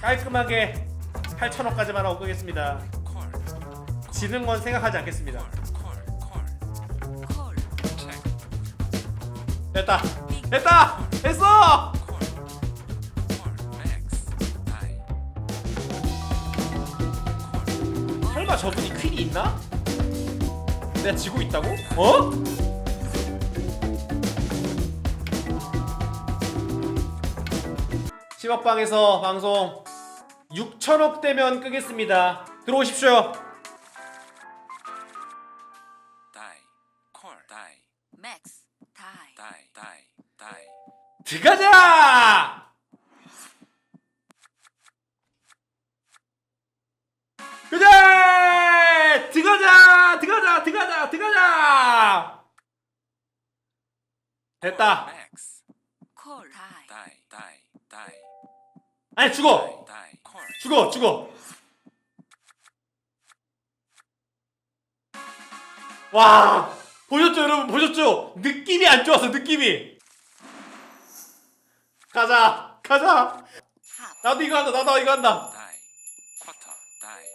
깔끔하게 8천원까지만 하고 끄겠습니다. 지는 건 생각하지 않겠습니다. 됐다. 됐다. 됐어. 설마 저분이 퀸이 있나? 내가 지고 있다고? 어? 십억방에서 방송 6천억 되면 끄겠습니다. 들어오십시오. 맥스 다이 들어가자! 그래! 들어가자! 들어가자! 들어가자! 들어가자! 됐다. 콜 다이 아니 죽어! 죽어! 죽어! 와! 보셨죠 여러분? 보셨죠? 느낌이 안 좋아서 느낌이! 가자! 가자! 탑 나도 이거 한다 나도 이거 한다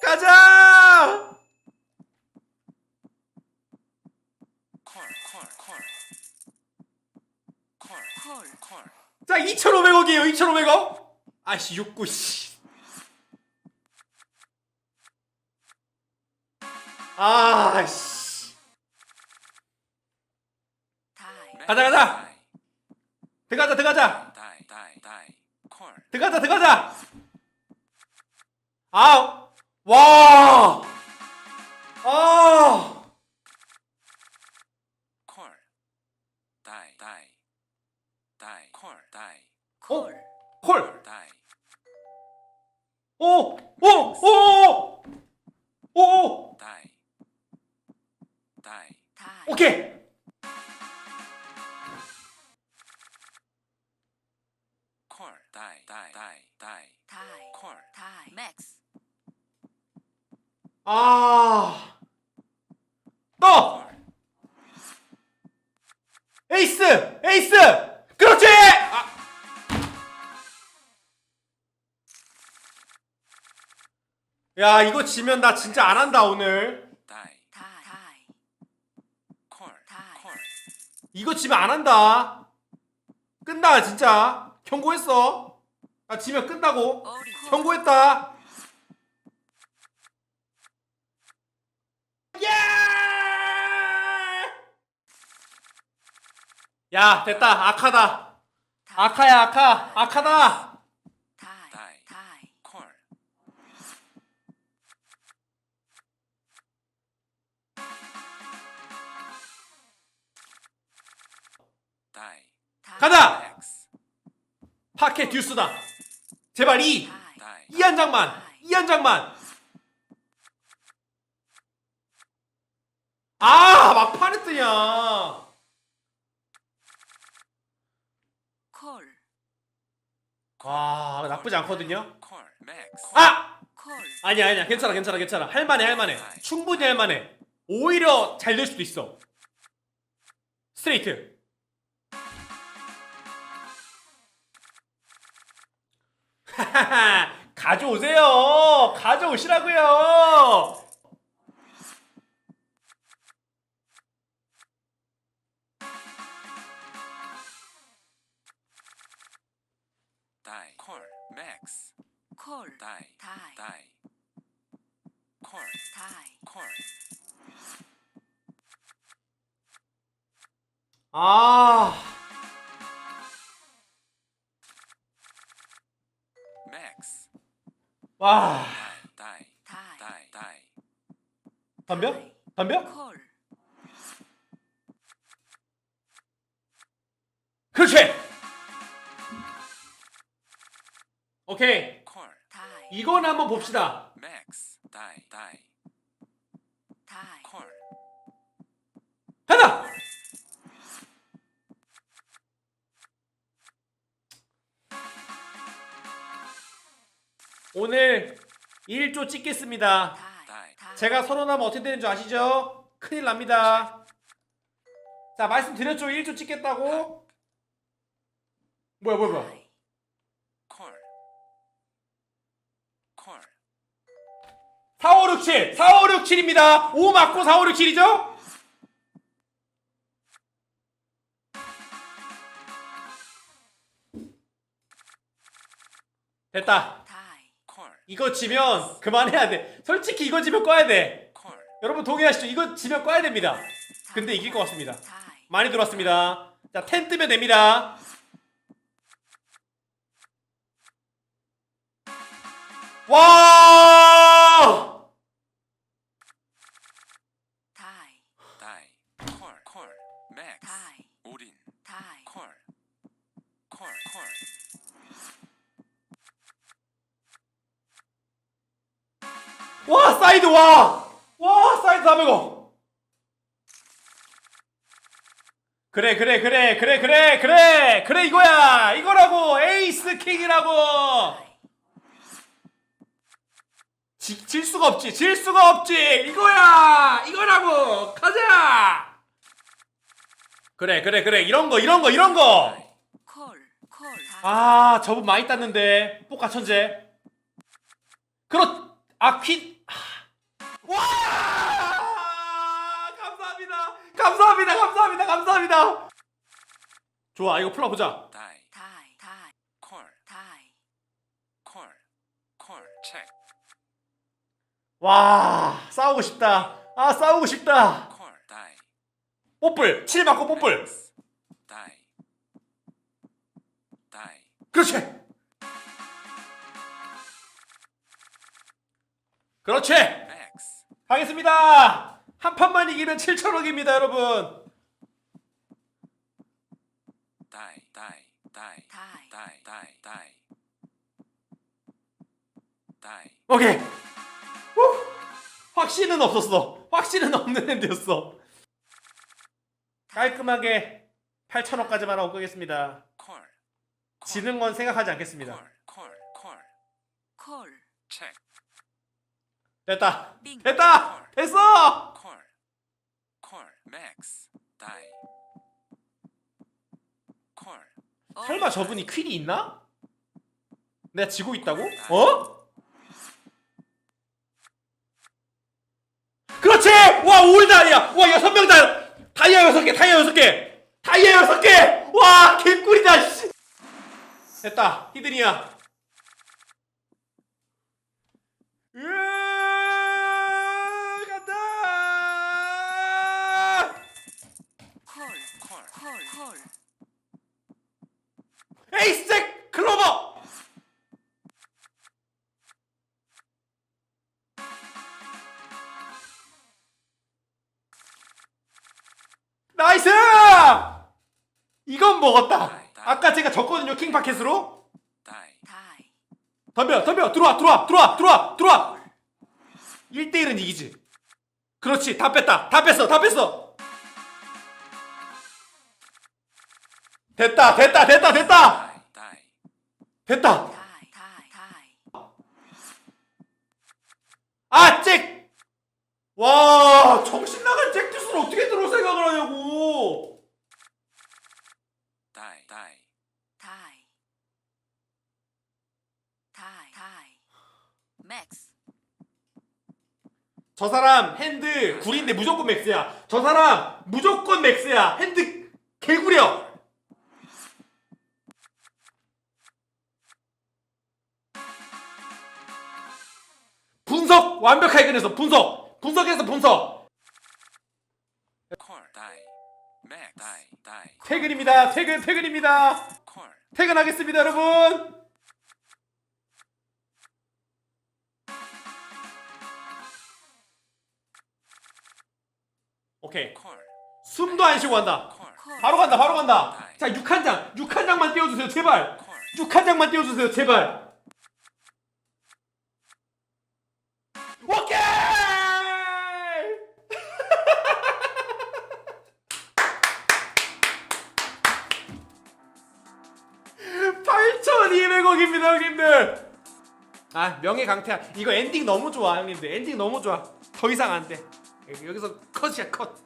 가자! 자 2,500억이에요 2,500억 아씨 69 씨. 아씨 다이 가자, 가자. 들어가자 들어가자 들어가자 들어가자 아 와! 아! 다이 다이 다이 콜 다이 맥스 아. 또! 에이스! 에이스! 그렇지! 아. 야, 이거 지면 나 진짜 안 한다, 오늘. 다이 다이 다이 콜 다이. 콜 이거 지면 안 한다. 끝나, 진짜. 경고했어. 나 지면 끝나고. 경고했다. 예! 야, 됐다. 악하다. 아카야, 아카. 아카다. 다이 다이. 콜 다이 가자! 엑스 파켓 듀스다. 제발 이. 이 한 장만. 이 한 장만. 아, 막판에 뜨냐. 콜 와, 나쁘지 않거든요. 콜 맥스 아! 콜 아니야, 아니야. 괜찮아, 괜찮아, 괜찮아. 할만해, 할만해. 충분히 할만해. 오히려 잘 될 수도 있어. 스트레이트. 가져오세요. 가져오시라고요. 다이 콜 맥스 콜 다이 다이 다이 콜 다이 콜 아. 와. 다이 다이 다이 덤벼? 덤벼? 콜 그렇지. 오케이. 콜 이건 한번 봅시다. 맥스 다이 다이 오늘 1조 찍겠습니다. 제가 선언하면 어떻게 되는 줄 아시죠? 큰일 납니다. 자, 말씀드렸죠? 1조 찍겠다고? 뭐야, 뭐야, 뭐야. 다이 콜7 4 5 6 7입니다 5 맞고 4 5 6 7이죠? 됐다 이거 지면 그만해야 돼. 솔직히 이거 지면 꺼야 돼. 콜, 여러분 동의하시죠? 이거 지면 꺼야 됩니다. 근데 이길 것 같습니다. 많이 들어왔습니다. 자, 10 뜨면 됩니다. 와! 사이드 와! 와 사이드 400원 그래 그래 그래 그래 그래 그래. 그래 이거야. 이거라고. 에이스 킹이라고. 지, 질 수가 없지. 질 수가 없지. 이거야. 이거라고. 가자. 그래 그래 그래. 이런 거 이런 거 이런 거. call, call, die, 아, 저분 많이 땄는데. 뽀까 천재. 그렇, 아, 퀸. 아. 와! 감사합니다. 감사합니다. 감사합니다. 감사합니다. 좋아, 이거 풀어 보자. 다이, die, die, 콜, die, 콜, 콜, 체크, 와, 싸우고 싶다. 아, 싸우고 싶다. 콜, 다이, 뽀뿔. 7 맞고 뽀뿔. 다이, 다이, 그렇지. 그렇지. 가겠습니다. 한 판만 이기면 7천억입니다, 여러분. 다이, 다이, 다이, 다이, 다이, 다이, 다이, 오케이. 후. 확신은 없었어. 확신은 없는 핸드였어. 깔끔하게 8천원까지만 하고 끄겠습니다. 콜, 콜, 지는 건 생각하지 않겠습니다. 콜, 콜, 콜, call, 체크, 됐다. 빙, 됐다. 됐어. 콜, 콜, 맥스, 다이, 콜, 설마 저분이 퀸이 있나? 내가 지고 있다고? 어? 그렇지! 와, 올 다이야! 와, 여섯 명 다! 다이아 여섯 개, 다이아 여섯 개! 다이아 여섯 개! 와, 개꿀이다, 씨! 됐다, 히든이야. 나이스! 이건 먹었다. 아까 제가 졌거든요, 킹파켓으로. 다이, 덤벼, 덤벼, 들어와, 들어와, 들어와, 들어와, 들어와! 1대1은 이기지. 그렇지, 다 뺐다, 다 뺐어, 다 뺐어! 됐다, 됐다, 됐다, 됐다! 다이, 다이, 됐다! 아, 잭! 와, 정신 나간 잭투스를 어떻게 들어 생각을 하냐고! 다이, 다이, die, die, die, max, 저 사람 핸드 구리인데 무조건 맥스야. 저 사람 무조건 맥스야. 핸드 개구려. 분석 완벽하게 끝냈어. 분석. 분석해서 분석. 콜, 다이, 맥, 다이, 다이, 퇴근입니다. 퇴근 퇴근입니다. 콜, 퇴근하겠습니다, 여러분. 오케이. 콜, 숨도 안 쉬고 간다. 콜, 바로 간다, 바로 간다. 자, 6한 장, 6한 장만 띄워 주세요, 제발. 콜, 6한 장만 띄워 주세요, 제발. 8,200억입니다, 형님들. 아, 명예 강태야. 이거 엔딩 너무 좋아, 형님들. 엔딩 너무 좋아. 더 이상 안 돼. 여기서 컷이야, 컷.